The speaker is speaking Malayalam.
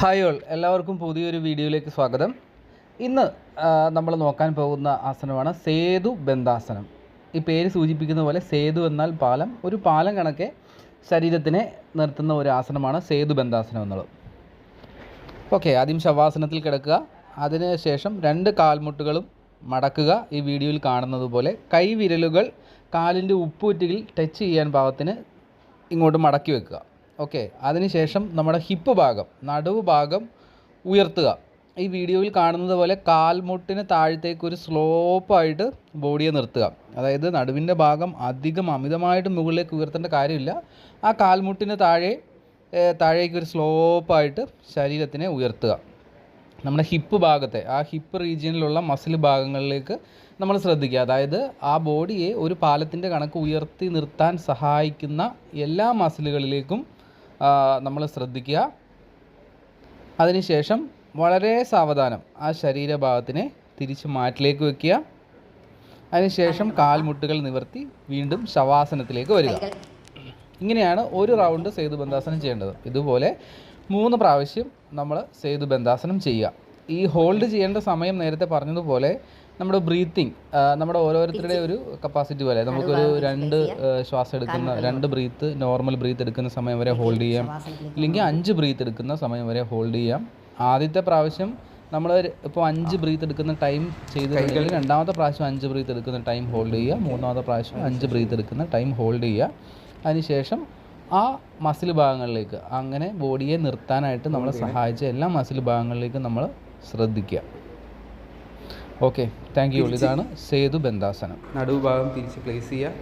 ഹായ് ഓൾ എല്ലാവർക്കും പുതിയൊരു വീഡിയോയിലേക്ക് സ്വാഗതം. ഇന്ന് നമ്മൾ നോക്കാൻ പോകുന്ന ആസനമാണ് സേതു ബന്ധാസനം. ഈ പേര് സൂചിപ്പിക്കുന്ന പോലെ സേതു എന്നാൽ പാലം. ഒരു പാലം കണക്കെ ശരീരത്തിനെ നിർത്തുന്ന ഒരു ആസനമാണ് സേതു ബന്ധാസനം എന്നുള്ളത്. ഓക്കെ ആദ്യം ശവാസനത്തിൽ കിടക്കുക. അതിനുശേഷം രണ്ട് കാൽമുട്ടുകളും മടക്കുക ഈ വീഡിയോയിൽ കാണുന്നത് പോലെ. കൈവിരലുകൾ കാലിന്റെ ഉപ്പൂറ്റിയിൽ ടച്ച് ചെയ്യാൻ പാകത്തിന് ഇങ്ങോട്ട് മടക്കി വെക്കുക. ഓക്കെ അതിനുശേഷം നമ്മുടെ ഹിപ്പ് ഭാഗം നടുവ് ഭാഗം ഉയർത്തുക. ഈ വീഡിയോയിൽ കാണുന്നത് പോലെ കാൽമുട്ടിന് താഴത്തേക്ക് ഒരു സ്ലോപ്പായിട്ട് ബോഡിയെ നിർത്തുക. അതായത് നടുവിന്റെ ഭാഗം അധികം അമിതമായിട്ട് മുകളിലേക്ക് ഉയർത്തേണ്ട കാര്യമില്ല. ആ കാൽമുട്ടിന് താഴെ താഴേക്ക് ഒരു സ്ലോപ്പായിട്ട് ശരീരത്തിനെ ഉയർത്തുക. നമ്മുടെ ഹിപ്പ് ഭാഗത്തെ ആ ഹിപ്പ് റീജിയനിലുള്ള മസിൽ ഭാഗങ്ങളിലേക്ക് നമ്മൾ ശ്രദ്ധിക്കുക. അതായത് ആ ബോഡിയെ ഒരു പാലത്തിന്റെ കണക്ക് ഉയർത്തി നിർത്താൻ സഹായിക്കുന്ന എല്ലാ മസിലുകളിലേക്കും നമ്മൾ ശ്രദ്ധിക്കുക. അതിനുശേഷം വളരെ സാവധാനം ആ ശരീരഭാഗത്തിനെ തിരിച്ച് മാറ്റിലേക്ക് വെക്കുക. അതിനുശേഷം കാൽമുട്ടുകൾ നിവർത്തി വീണ്ടും ശവാസനത്തിലേക്ക് വരിക. ഇങ്ങനെയാണ് ഒരു റൗണ്ട് സേതു ബന്ധാസനം ചെയ്യേണ്ടത്. ഇതുപോലെ മൂന്ന് പ്രാവശ്യം നമ്മൾ സേതു ബന്ധാസനം ചെയ്യുക. ഈ ഹോൾഡ് ചെയ്യേണ്ട സമയം നേരത്തെ പറഞ്ഞതുപോലെ നമ്മുടെ ബ്രീത്തിങ് നമ്മുടെ ഓരോരുത്തരുടെ ഒരു കപ്പാസിറ്റി പോലെ. നമുക്കൊരു രണ്ട് ശ്വാസം എടുക്കുന്ന രണ്ട് ബ്രീത്ത് നോർമൽ ബ്രീത്ത് എടുക്കുന്ന സമയം വരെ ഹോൾഡ് ചെയ്യാം. ഇല്ലെങ്കിൽ അഞ്ച് ബ്രീത്ത് എടുക്കുന്ന സമയം വരെ ഹോൾഡ് ചെയ്യാം. ആദ്യത്തെ പ്രാവശ്യം നമ്മൾ ഇപ്പോൾ അഞ്ച് ബ്രീത്ത് എടുക്കുന്ന ടൈം ചെയ്ത് കഴിഞ്ഞാൽ രണ്ടാമത്തെ പ്രാവശ്യം അഞ്ച് ബ്രീത്ത് എടുക്കുന്ന ടൈം ഹോൾഡ് ചെയ്യുക. മൂന്നാമത്തെ പ്രാവശ്യം അഞ്ച് ബ്രീത്ത് എടുക്കുന്ന ടൈം ഹോൾഡ് ചെയ്യുക. അതിനുശേഷം ആ മസിൽ ഭാഗങ്ങളിലേക്ക് അങ്ങനെ ബോഡിയെ നിർത്താനായിട്ട് നമ്മളെ സഹായിച്ച എല്ലാ മസിൽ ഭാഗങ്ങളിലേക്കും നമ്മൾ ശ്രദ്ധിക്കുക. ഓക്കെ. Thank you. ഇതാണ് സേതു ബന്ധാസനം നടുവുഭാഗം തിരിച്ച് പ്ലേസ് ചെയ്യുക